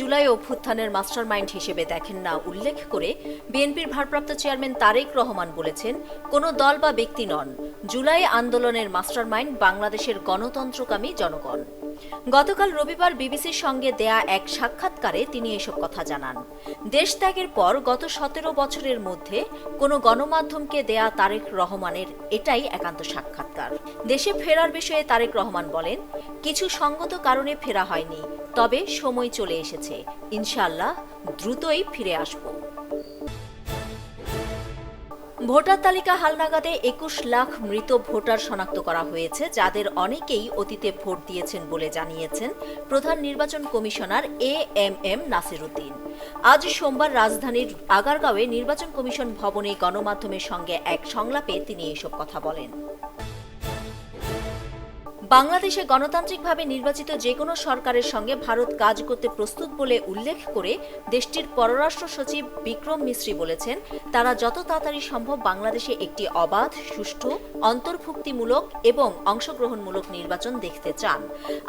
জুলাই অভ্যুত্থানের মাস্টারমাইন্ড হিসেবে দেখেন না উল্লেখ করে বিএনপির ভারপ্রাপ্ত চেয়ারম্যান তারেক রহমান বলেছেন, কোনো দল বা ব্যক্তি নন। জুলাই আন্দোলনের মাস্টারমাইন্ড বাংলাদেশের গণতন্ত্রকামী জনগণ। গতকাল রবিবার বিবিসির সঙ্গে দেয়া এক সাক্ষাৎকারে তিনি এসব কথা জানান। দেশ ত্যাগের পর গত সতেরো বছরের মধ্যে কোনো গণমাধ্যমকে দেয়া তারেক রহমানের এটাই একান্ত সাক্ষাৎকার। দেশে ফেরার বিষয়ে তারেক রহমান বলেন, কিছু সঙ্গত কারণে ফেরা হয়নি, তবে সময় চলে এসেছে। ইনশাআল্লাহ দ্রুতই ফিরে আসব। ভোটার তালিকা হালনাগাদে একুশ লাখ মৃত ভোটার শনাক্ত করা হয়েছে, যাদের অনেকেই অতীতে ভোট দিয়েছেন বলে জানিয়েছেন প্রধান নির্বাচন commissioner A M M Nasiruddin. আজ সোমবার রাজধানীর আগারগাঁওয়ে নির্বাচন কমিশন ভবনে গণমাধ্যমের সঙ্গে এক সংলাপে তিনি এসব কথা বলেন। বাংলাদেশে গণতান্ত্রিকভাবে নির্বাচিত যে কোনো সরকারের সঙ্গে ভারত কাজ করতে প্রস্তুত বলে উল্লেখ করে দেশটির পররাষ্ট্র সচিব বিক্রম মিশ্রি বলেছেন, তারা যত তাড়াতাড়ি সম্ভব বাংলাদেশে একটি অবাধ, সুষ্ঠু, অন্তর্ভুক্তিমূলক এবং অংশগ্রহণমূলক নির্বাচন দেখতে চান।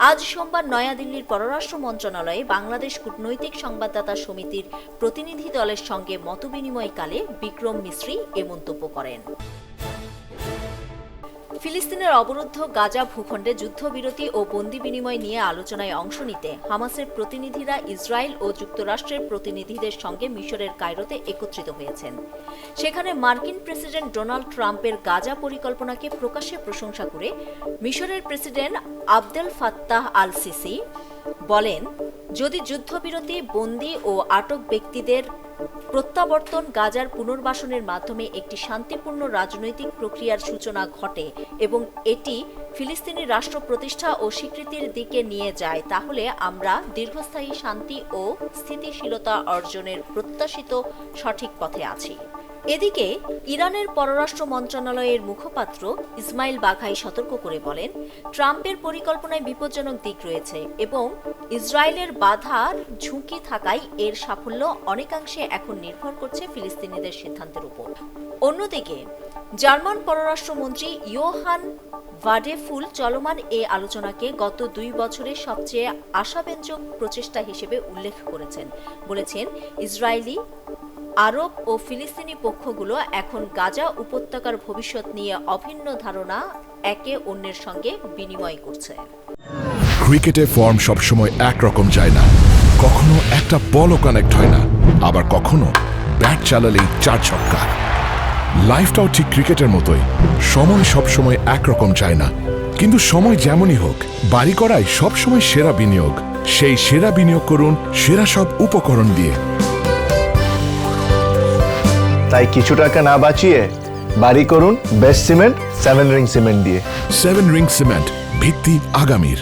আজ সোমবার নয়াদিল্লির পররাষ্ট্র মন্ত্রণালয়ে বাংলাদেশ কূটনৈতিক সংবাদদাতা সমিতির প্রতিনিধি দলের সঙ্গে মতবিনিময়কালে বিক্রম মিশ্রি এ মন্তব্য করেন। ফিলিস্তিনের অবরুদ্ধ গাজা ভূখণ্ডে যুদ্ধবিরতি ও বন্দি বিনিময় নিয়ে আলোচনায় অংশ নিতে হামাসের প্রতিনিধিরা ইসরায়েল ও যুক্তরাষ্ট্রের প্রতিনিধিদের সঙ্গে মিশরের কায়রোতে একত্রিত হয়েছেন। সেখানে মার্কিন প্রেসিডেন্ট ডোনাল্ড ট্রাম্পের গাজা পরিকল্পনাকে প্রকাশ্যে প্রশংসা করে মিশরের president Abdel Fattah al Sisi বলেন, যদি যুদ্ধবিরতি, বন্দি ও আটক ব্যক্তিদের প্রত্যাবর্তন গাজার পুনর্বাসনের মাধ্যমে একটি শান্তিপূর্ণ রাজনৈতিক প্রক্রিয়ার সূচনা ঘটে এবং এটি ফিলিস্তিনি রাষ্ট্র প্রতিষ্ঠা ও স্বীকৃতির দিকে নিয়ে যায়, তাহলে আমরা দীর্ঘস্থায়ী শান্তি ও স্থিতিশীলতা অর্জনের প্রত্যাশিত সঠিক পথে আছি। এদিকে, ইরানের পররাষ্ট্র মন্ত্রণালয়ের মুখপাত্র ইসমাইল বাঘাই সতর্ক করে বলেন, ট্রাম্পের পরিকল্পনায় বিপজ্জনক দিক রয়েছে এবং ইসরায়েলের বাধার ঝুঁকি থাকায় এর সাফল্য অনেকাংশে এখন নির্ভর করছে ফিলিস্তিনিদের সিদ্ধান্তের উপর। অন্যদিকে, জার্মান পররাষ্ট্রমন্ত্রী ইয়োহান ভাডেফুল চলমান এ আলোচনাকে গত দুই বছরের সবচেয়ে আশাব্যঞ্জক প্রচেষ্টা হিসেবে উল্লেখ করেছেন, বলেছেন, ইসরায়েলি আরব ও ফিলিস্তিনি পক্ষগুলো এখন গাজা উপত্যকার ভবিষ্যৎ নিয়ে অভিন্ন ধারণা একে অন্যের সঙ্গে বিনিময় করছে। ক্রিকেটে ফর্ম সবসময় একরকম যায় না। কখনো একটা বলও কানেক্ট হয় না। আবার কখনো ব্যাট চালালেই চার ছক্কা। লাইফটাও ঠিক ক্রিকেটের মতোই। সময় সবসময় একরকম যায় না। কিন্তু সময় যেমনই হোক, বাড়ি করাই সবসময় সেরা বিনিয়োগ। সেই সেরা বিনিয়োগ করুন, সেরা সব উপকরণ দিয়ে। তাই কিছু টাকা না বাঁচিয়ে বাড়ি করুন best cement seven ring cement দিয়ে। সেভেন রিং সিমেন্ট ভিত্তি আগামীর।